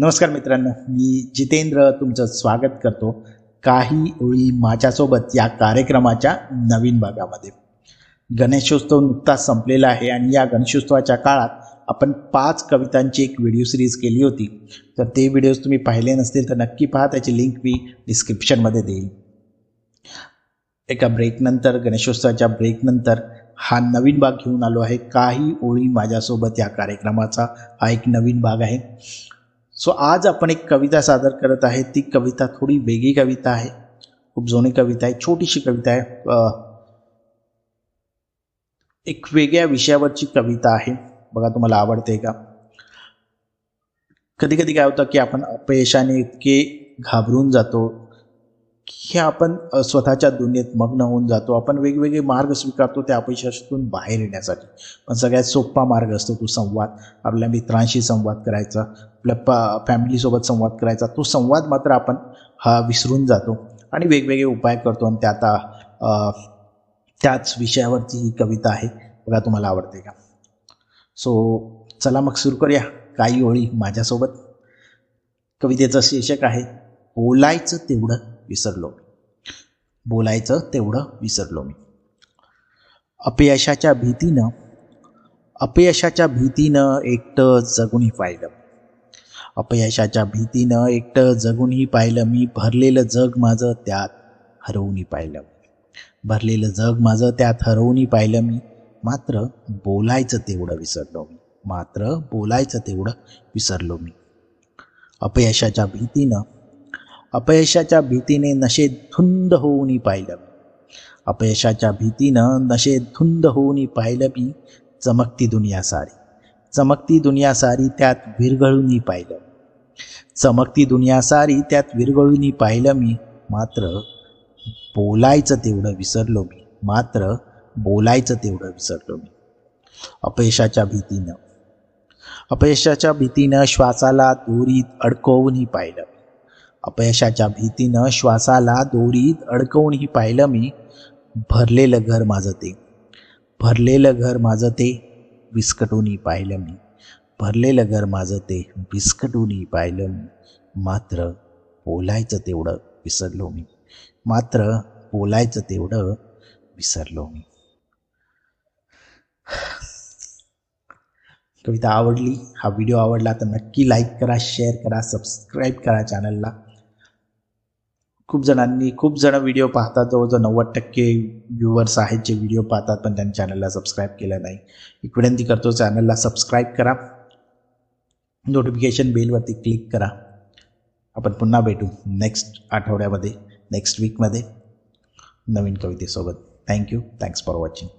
नमस्कार मित्रांनो मी जितेंद्र तुमचं स्वागत करतो. काही ओळी माझ्यासोबत या कार्यक्रमाच्या नवीन भागामध्ये. गणेशोत्सव नुकताच संपलेला आहे आणि या गणेशोत्सवाच्या काळात आपण पाच कवितांची एक व्हिडिओ सिरीज केली होती. तर ते व्हिडिओज तुम्ही पाहिले नसतील तर नक्की पहा त्याची लिंक मी डिस्क्रिप्शनमध्ये देईल. एका ब्रेकनंतर गणेशोत्सवाच्या ब्रेकनंतर हा नवीन भाग घेऊन आलो आहे. काही ओळी माझ्यासोबत या कार्यक्रमाचा हा एक नवीन भाग आहे. सो आज आपण एक कविता सादर करत आहे. ती कविता थोडी वेगळी कविता आहे. खूप जुनी कविता आहे. छोटीशी कविता आहे. एक वेगळ्या विषयावरची कविता आहे. बघा तुम्हाला आवडते का? कधी कधी काय होतं की आपण अपयशाने इतके घाबरून जातो. हे आपण स्वतःच्या दुनियेत मग्न होऊन जातो. आपण वेगवेगळे मार्ग स्वीकारतो त्या अपयशातून बाहेर येण्यासाठी. पण सगळ्यात सोपा मार्ग असतो तो संवाद. आपल्या मित्रांशी संवाद करायचा आपल्या प फॅमिलीसोबत संवाद करायचा. तो संवाद मात्र आपण हा विसरून जातो आणि वेगवेगळे उपाय करतो आणि त्या आता त्याच विषयावरची ही कविता आहे. बघा तुम्हाला आवडते का? सो चला मग सुरू करूया. काही ओळी माझ्यासोबत. कवितेचं शीर्षक आहे बोलायचं तेवढं. विसरलो मी. बोलायचं तेवढं विसरलो मी. अपयशाच्या भीतीनं अपयशाच्या भीतीनं एकटं जगूनही पाहिलं अपयशाच्या भीतीनं एकटं जगूनही पाहिलं मी. भरलेलं जग माझं त्यात हरवूनही पाहिलं भरलेलं जग माझं त्यात हरवूनही पाहिलं मी. मात्र बोलायचं तेवढं विसरलो मी. मात्र बोलायचं तेवढं विसरलो मी. अपयशाच्या भीतीनं अपयशाच्या भीतीने नशेत धुंद होऊन पाहिलं अपयशाच्या भीतीनं नशेत धुंद होऊन पाहिलं मी चमकती दुनिया सारी. चमकती दुनिया सारी त्यात विरघळून पाहिलं चमकती दुनिया सारी त्यात विरघळून पाहिलं मी. मात्र बोलायचं तेवढं विसरलो मी. मात्र बोलायचं तेवढं विसरलो मी. अपयशाच्या भीतीनं. अपयशाच्या भीतीनं श्वासाला दोरीत अडकवूनही पाहिलं अपयशाच्या भीतीनं श्वासाला दोरीत अडकवूनही पाहिलं मी. भरलेलं घर माझं ते. भरलेलं घर माझं ते. विस्कटूनही पाहिलं मी. भरलेलं घर माझं ते. विस्कटूनही पाहिलं मी. मात्र बोलायचं तेवढं विसरलो मी. मात्र बोलायचं तेवढं विसरलो मी. कविता आवडली. हा व्हिडिओ आवडला तर नक्की लाईक करा शेअर करा सबस्क्राईब करा चॅनलला खूप जणांनी खूप जण व्हिडिओ पाहतात. जवळजवळ नव्वद टक्के व्ह्युअर्स आहेत जे व्हिडिओ पाहतात पण त्यांनी चॅनलला सबस्क्राईब केलं नाही. एक विनंती करतो चॅनलला सबस्क्राईब करा. नोटिफिकेशन बेलवरती क्लिक करा. आपण पुन्हा भेटू नेक्स्ट आठवड्यामध्ये नेक्स्ट वीकमध्ये नवीन कवितेसोबत. Thank you thanks for watching